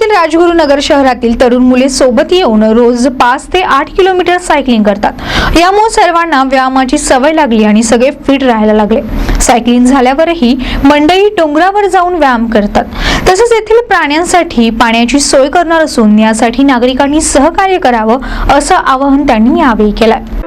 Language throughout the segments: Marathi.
जिल्ह्यातील राजगुरुनगर शहरातील तरुण मुले सोबत येऊन रोज पाच ते आठ किलोमीटर सायकलिंग करतात. यामुळे सर्वांना व्यायामाची सवय लागली आणि सगळे फिट राहायला लागले. सायकलिंग झाल्यावरही मंडई डोंगरावर जाऊन व्यायाम करतात. तसेच येथील प्राण्यांसाठी पाण्याची सोय करणार असून यासाठी नागरिकांनी सहकार्य करावं असं आवाहन त्यांनी यावेळी केलं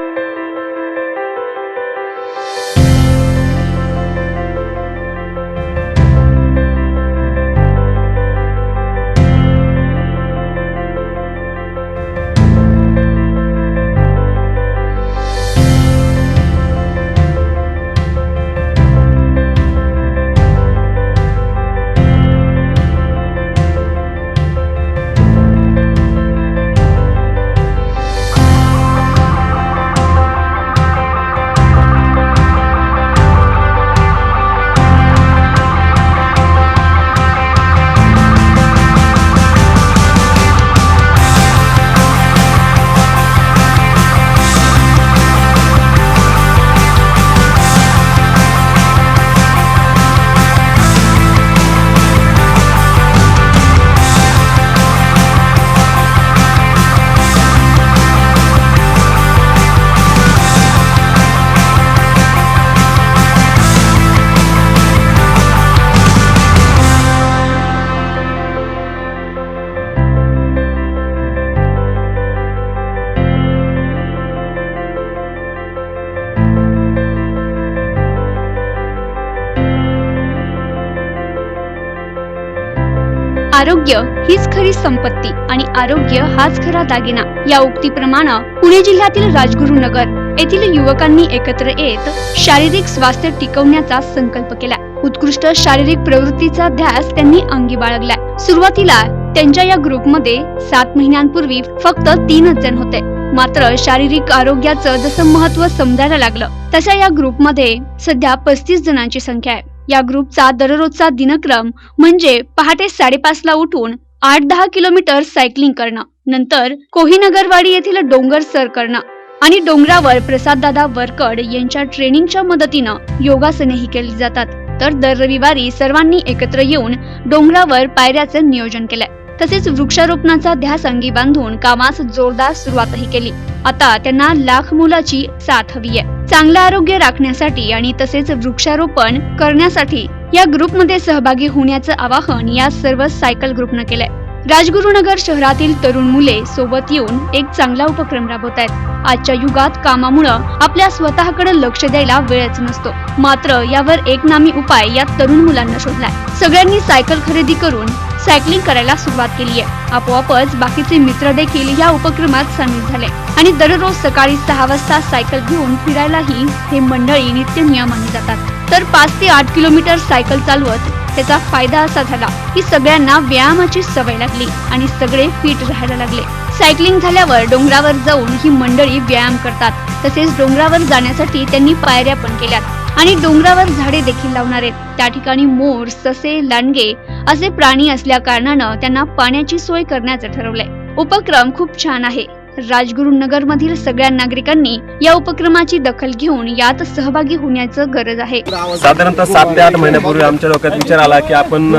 आरोग्य हीच खरी संपत्ती आणि आरोग्य हाच खरा दागिना. या उक्तीप्रमाणे पुणे जिल्ह्यातील राजगुरुनगर येथील युवकांनी एकत्र येत शारीरिक स्वास्थ्य टिकवण्याचा संकल्प केला. उत्कृष्ट शारीरिक प्रवृत्तीचा ध्यास त्यांनी अंगी बाळगलाय सुरुवातीला त्यांच्या या ग्रुपमध्ये सात महिन्यांपूर्वी फक्त तीनच जण होते. मात्र शारीरिक आरोग्याचं जसं महत्त्व समजायला लागलं तशा या ग्रुपमध्ये सध्या पस्तीस जणांची संख्या आहे. या ग्रुपचा दररोजचा दिनक्रम म्हणजे पहाटे साडेपाचला उठून आठ दहा किलोमीटर सायकलिंग करणं. नंतर कोहिनगरवाडी येथील डोंगर सर करणं आणि डोंगरावर प्रसाददादा वरकड यांच्या ट्रेनिंगच्या मदतीनं योगासनेही केली जातात. तर दर रविवारी सर्वांनी एकत्र येऊन डोंगरावर पायऱ्याचं नियोजन केलंय. तसेच वृक्षारोपणाचा ध्यास अंगी बांधून कामास जोरदार सुरुवातही केली. आता त्यांना लाख मुलाची साथ हवी आहे. चांगलं आरोग्य राखण्यासाठी आणि तसेच वृक्षारोपण करण्यासाठी या ग्रुपमध्ये सहभागी होण्याचं आवाहन या सर्व सायकल ग्रुपनं केलंय. राजगुरुनगर शहरातील तरुण मुले सोबत येऊन एक चांगला उपक्रम राबवत आहेत. आजच्या युगात कामामुळं आपल्या स्वतःकडे लक्ष द्यायला वेळच नसतो. मात्र यावर एक नामी उपाय या तरुण मुलांना शोधलाय. सगळ्यांनी सायकल खरेदी करून सायकलिंग करायला सुरुवात केली आहे. आपोआपच बाकीचे मित्र देखील या उपक्रमात सामील झाले. आणि दररोज सकाळी सहा वाजता सायकल घेऊन फिरायलाही हे मंडळी नित्य नियमाने जातात. तर पाच ते आठ किलोमीटर सायकल चालवत त्याचा फायदा असा झाला की सगळ्यांना व्यायामाची सवय लागली आणि सगळे फिट राहायला लागले. सायकलिंग झाल्यावर डोंगरावर जाऊन ही मंडळी व्यायाम करतात. तसेच डोंगरावर जाण्यासाठी त्यांनी पायऱ्या पण केल्यात. आणि डोंगरावर झाडे देखील लावणार आहेत. त्या ठिकाणी मोर ससे लांडगे असे प्राणी असल्या कारणानं त्यांना पाण्याची सोय करण्याचं ठरवलंय. उपक्रम खूप छान आहे. राजगुरुनगर मधील सगळ्या नागरिकांनी या उपक्रमाची दखल घेऊन यात सहभागी होण्याचं गरज आहे. साधारणतः सात ते आठ महिन्यापूर्वी आमच्या डोक्यात विचार आला की आपण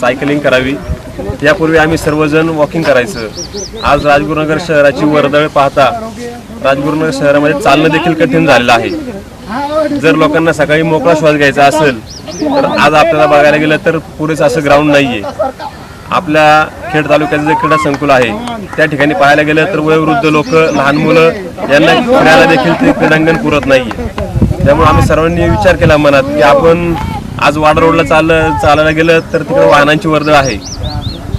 सायकलिंग करावी. यापूर्वी आम्ही सर्वजण वॉकिंग करायचं. आज राजगुरुनगर शहराची वर्दळ पाहता राजगुरुनगर शहरामध्ये चालणं देखील कठीण झालेलं आहे. जर लोकांना सकाळी मोकळा श्वास घ्यायचा असेल तर आज आपल्याला बघायला गेलं तर पुरेसं असं ग्राउंड नाहीये. आपल्या खेड तालुक्याचं जे क्रीडा संकुल आहे त्या ठिकाणी पाहायला गेलं तर वयोवृद्ध लोक लहान मुलं यांना फिरायला देखील ते क्रीडांगण पुरत नाहीये. त्यामुळे आम्ही सर्वांनी विचार केला मनात की आपण आज वाडा रोडला चाल चालायला गेलं तर तिकडे वाहनांची वर्दळ आहे.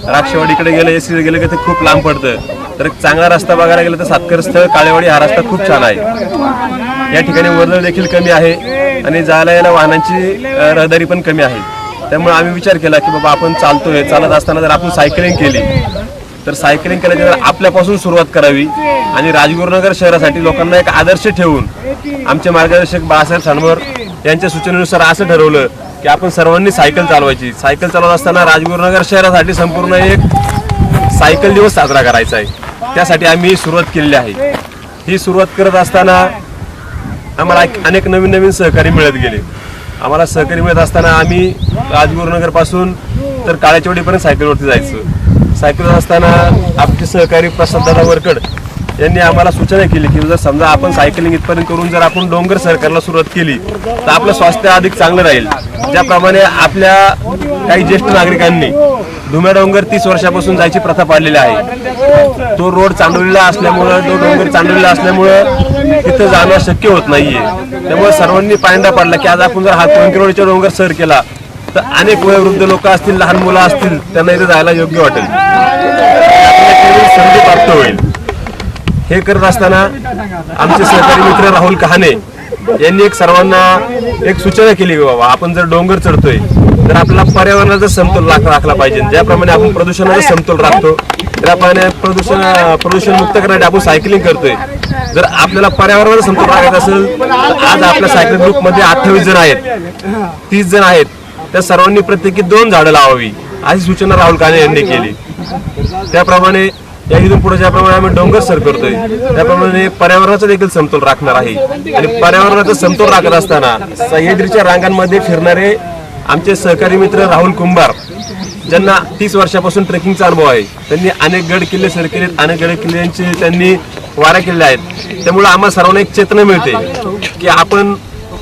राक्षवाडीकडे गेलं एस गेलं की ते खूप लांब पडतं. तर एक चांगला रस्ता बघायला गेलं तर सातकर स्थळ काळेवाडी हा रस्ता खूप छान आहे. या ठिकाणी वर्दळ देखील कमी आहे आणि जायला यायला वाहनांची रहदारी पण कमी आहे. त्यामुळे आम्ही विचार केला की बाबा आपण चालतोय. चालत असताना जर आपण सायकलिंग केली तर सायकलिंग केल्यानंतर आपल्यापासून सुरुवात करावी आणि राजगुरुनगर शहरासाठी लोकांना एक आदर्श ठेवून आमचे मार्गदर्शक बाळासाहेब सानवर यांच्या सूचनेनुसार असं ठरवलं की आपण सर्वांनी सायकल चालवायची. सायकल चालवत असताना राजगुरुनगर शहरासाठी संपूर्ण एक सायकल दिवस साजरा करायचा आहे. त्यासाठी आम्ही सुरुवात केलेली आहे. ही सुरुवात करत असताना आम्हाला एक- अनेक नवीन नवीन सहकारी मिळत गेले. आम्हाला सहकारी मिळत असताना आम्ही राजगुरुनगरपासून तर काळ्याचेवडीपर्यंत सायकलवरती जायचं. सायकलवर असताना आमचे सहकारी प्रसाददादा वरकड यांनी आम्हाला सूचना केली की जर समजा आपण सायकलिंग इथपर्यंत करून जर आपण डोंगर सर करायला सुरुवात केली तर आपलं स्वास्थ्य अधिक चांगलं राहील. ज्याप्रमाणे आपल्या काही ज्येष्ठ नागरिकांनी धुम्या डोंगर तीस वर्षापासून जायची प्रथा पाडलेली आहे. तो रोड चांडवलेला असल्यामुळं तो डोंगर चांडवलेला असल्यामुळं तिथं जाणं शक्य होत नाहीये. त्यामुळे सर्वांनी पायंडा पाडला की आज आपण जर हा कंकिरोडच्या डोंगर सर केला तर अनेक वयोवृद्ध लोक असतील लहान मुलं असतील त्यांना इथे जायला योग्य वाटेल. संधी प्राप्त होईल. हे करत असताना आमचे सहकारी मित्र राहुल कहाणे यांनी एक सर्वांना एक सूचना केली की बाबा आपण जर डोंगर चढतोय तर आपल्याला पर्यावरणाचा समतोल राख राखला पाहिजे. ज्याप्रमाणे आपण प्रदूषणाचा समतोल राखतो त्याप्रमाणे प्रदूषण प्रदूषण मुक्त करण्यासाठी आपण सायकलिंग करतोय. जर आपल्याला पर्यावरणाचा समतोल राखायचा असेल तर आज आपल्या सायकल ग्रुपमध्ये अठ्ठावीस जण आहेत. तीस जण आहेत. त्या सर्वांनी प्रत्येकी दोन झाडं लावावी अशी सूचना राहुल काने यांनी केली. त्याप्रमाणे या इथून पुढे ज्याप्रमाणे आम्ही डोंगर सर करतोय त्याप्रमाणे पर्यावरणाचा देखील समतोल राखणार आहे. आणि पर्यावरणाचा समतोल राखत असताना सह्याद्रीच्या रांगांमध्ये फिरणारे आमचे सहकारी मित्र राहुल कुंभार ज्यांना तीस वर्षापासून ट्रेकिंगचा अनुभव आहे त्यांनी अनेक गड किल्ले सर केलेत अनेक गड किल्ल्यांचे त्यांनी वाऱ्या केलेल्या आहेत. त्यामुळे आम्हा सर्वांना एक चेतना मिळते की आपण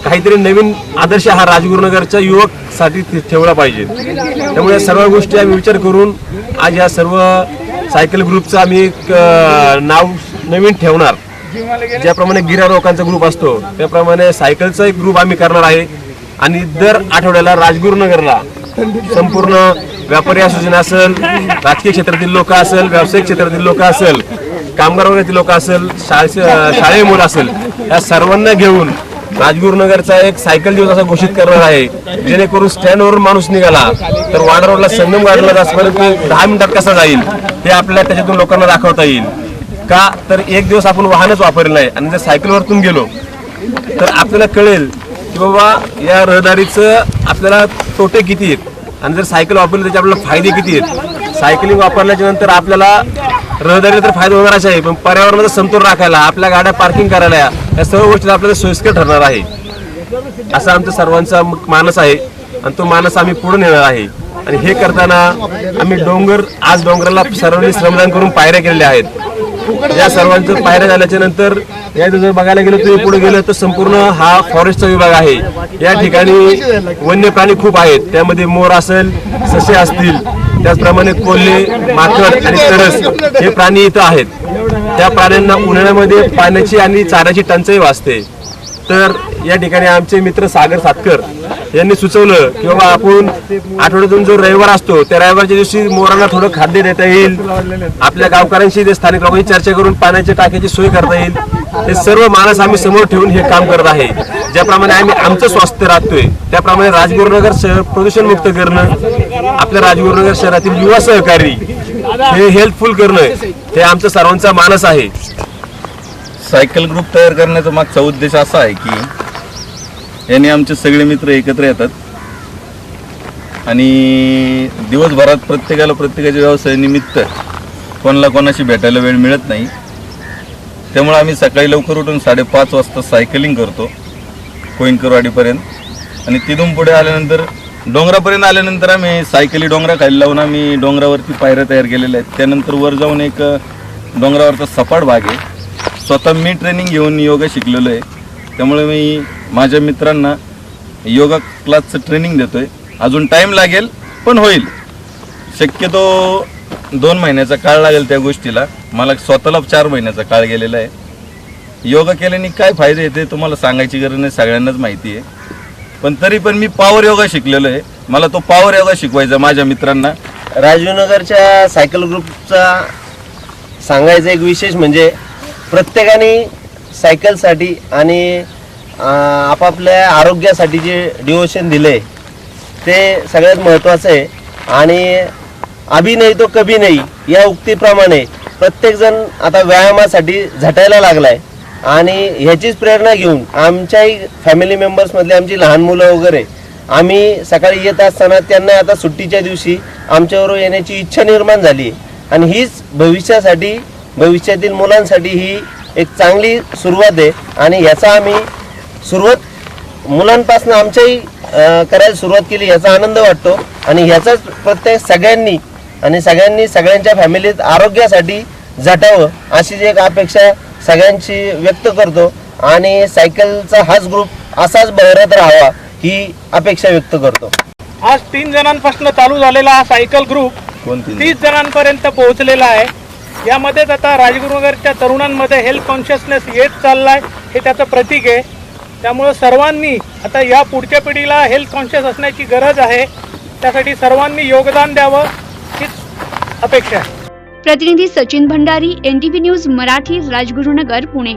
काहीतरी नवीन आदर्श हा राजगुरुनगरच्या युवकसाठी ठेवला पाहिजे. त्यामुळे सर्व गोष्टी आम्ही विचार करून आज या सर्व सायकल ग्रुपचं आम्ही एक नाव नवीन ठेवणार. ज्याप्रमाणे गिर्यारोहकांचा ग्रुप असतो त्याप्रमाणे सायकलचा एक ग्रुप आम्ही करणार आहे. आणि दर आठवड्याला राजगुरुनगरला संपूर्ण व्यापारी असोसिएशन असेल राजकीय क्षेत्रातील लोक असेल व्यावसायिक क्षेत्रातील लोक असेल कामगार वर्गातील लोक असेल शाळे शाळेय मुलं असेल या सर्वांना घेऊन राजगुरुनगरचा एक सायकल दिवस असा घोषित करणार आहे. जेणेकरून स्टँडवरून माणूस निघाला तर वाडा रोडला संगम गाडीला जासपर्यंत दहा मिनिटात कसा जाईल हे आपल्याला त्याच्यातून लोकांना दाखवता येईल. का? तर एक दिवस आपण वाहनच वापरलं नाही आणि जर सायकलवरतून गेलो तर आपल्याला कळेल की बाबा या रहदारीचं आपल्याला तोटे किती आहेत? आणि जर सायकल वापरली त्याचे आपल्याला फायदे किती आहेत? सायकलिंग वापरल्याच्या नंतर आपल्याला रहदारीला तर फायदा होणारच आहे पण पर्यावरणाचा समतोल राखायला आपल्या गाड्या पार्किंग करायला या सर्व गोष्टी आपल्याला सोयीस्कर ठरणार आहे. असा आमचा सर्वांचा मानस आहे आणि तो मानस आम्ही पुढे नेणार आहे. आणि हे करताना आम्ही डोंगर आज डोंगराला सर्वांनी श्रमदान करून पायऱ्या केलेल्या आहेत. या सर्वांचं पायऱ्या झाल्याच्यानंतर या इथं जर बघायला गेलो तुम्ही पुढे गेलं तर संपूर्ण हा फॉरेस्टचा विभाग आहे. या ठिकाणी वन्य प्राणी खूप आहेत. त्यामध्ये मोर असेल ससे असतील त्याचप्रमाणे कोल्हे माकड आणि तरस हे प्राणी इथं आहेत. त्या प्राण्यांना उन्हाळ्यामध्ये पाण्याची आणि चाऱ्याची टंचाई वाचते. तर या ठिकाणी आमचे मित्र सागर सातकर यांनी सुचवलं की बाबा आपण आठवड्यातून जो रविवार असतो त्या रविवारच्या दिवशी मोरांना थोडं खाद्य देता येईल. आपल्या गावकऱ्यांशी ते स्थानिक लोकांची चर्चा करून पाण्याच्या टाक्याची सोय करता येईल. हे सर्व मानस आम्ही समोर ठेवून हे काम करत आहे. ज्याप्रमाणे आम्ही आमचं स्वास्थ्य राखतोय त्याप्रमाणे राजगुरुनगर शहर प्रदूषण मुक्त करणं आपल्या राजगुरुनगर शहरातील युवा सहकारी हे हेल्पफुल करणं हे आमचं सर्वांचा मानस आहे. सायकल ग्रुप तयार करण्याचा मागचा उद्देश असा आहे की याने आमचे सगळे मित्र एकत्र येतात. आणि दिवसभरात प्रत्येकाला प्रत्येकाच्या व्यवसायानिमित्त कोणाला कोणाशी भेटायला वेळ मिळत नाही. त्यामुळे आम्ही सकाळी लवकर उठून साडेपाच वाजता सायकलिंग करतो कोईनकरवाडीपर्यंत. आणि तिथून पुढे आल्यानंतर डोंगरापर्यंत आल्यानंतर आम्ही सायकली डोंगरा खाली लावून आम्ही डोंगरावरती पायऱ्या तयार केलेल्या आहेत. त्यानंतर वर जाऊन एक डोंगरावरचा सपाट भाग आहे. स्वतः मी ट्रेनिंग घेऊन योगा शिकलेलो आहे. त्यामुळे मी माझ्या मित्रांना योगा क्लासचं ट्रेनिंग देतोय. अजून टाईम लागेल पण होईल. शक्यतो दोन महिन्याचा काळ लागेल त्या गोष्टीला. मला स्वतःला चार महिन्याचा काळ गेलेला आहे. योगा केल्याने काय फायदे येते तुम्हाला सांगायची गरज नाही सगळ्यांनाच माहिती आहे. पण तरी पण मी पॉवर योगा शिकलेलो आहे. मला तो पॉवर योगा शिकवायचा माझ्या मित्रांना. राजीवनगरच्या सायकल ग्रुपचा सांगायचं एक विशेष म्हणजे प्रत्येकाने सायकलसाठी आणि आपापल्या आरोग्यासाठी जे डिवोशन दिले ते सगळ्यात महत्त्वाचं आहे. आणि अभी नाही तो कभी नाही या उक्तीप्रमाणे प्रत्येकजण आता व्यायामासाठी झटायला लागलाय. आणि ह्याचीच प्रेरणा घेऊन आमच्याही फॅमिली मेंबर्समधले आमची लहान मुलं वगैरे आम्ही सकाळी येत असताना त्यांना आता सुट्टीच्या दिवशी आमच्याबरोबर येण्याची इच्छा निर्माण झाली आणि हीच भविष्यासाठी भविष्यातील मुलांसाठी ही एक चांगली सुरुवात आहे. आणि ह्याचा आम्ही सुरुवात मुलांपासून आमच्याही करायला सुरुवात केली याचा आनंद वाटतो. आणि ह्याचाच प्रत्येक सगळ्यांनी आणि सगळ्यांनी सगळ्यांच्या फॅमिलीत आरोग्यासाठी झटावं अशी जी एक अपेक्षा सगळ्यांची व्यक्त करतो. आणि सायकलचा हाच ग्रुप असाच बहरत राहावा ही अपेक्षा व्यक्त करतो. आज तीन जणांपासून चालू झालेला हा सायकल ग्रुप तीस जणांपर्यंत पोहोचलेला आहे. यामध्येच आता राजगुरुनगरच्या तरुणांमध्ये हेल्थ कॉन्शियसनेस येत चाललाय हे त्याचं प्रतीक आहे. त्यामुळं सर्वांनी आता या पुढच्या पिढीला हेल्थ कॉन्शियस असण्याची गरज आहे. त्यासाठी सर्वांनी योगदान द्यावं हीच अपेक्षा आहे. प्रतिनिधी सचिन भंडारी एनटीव्ही न्यूज मराठी राजगुरुनगर पुणे.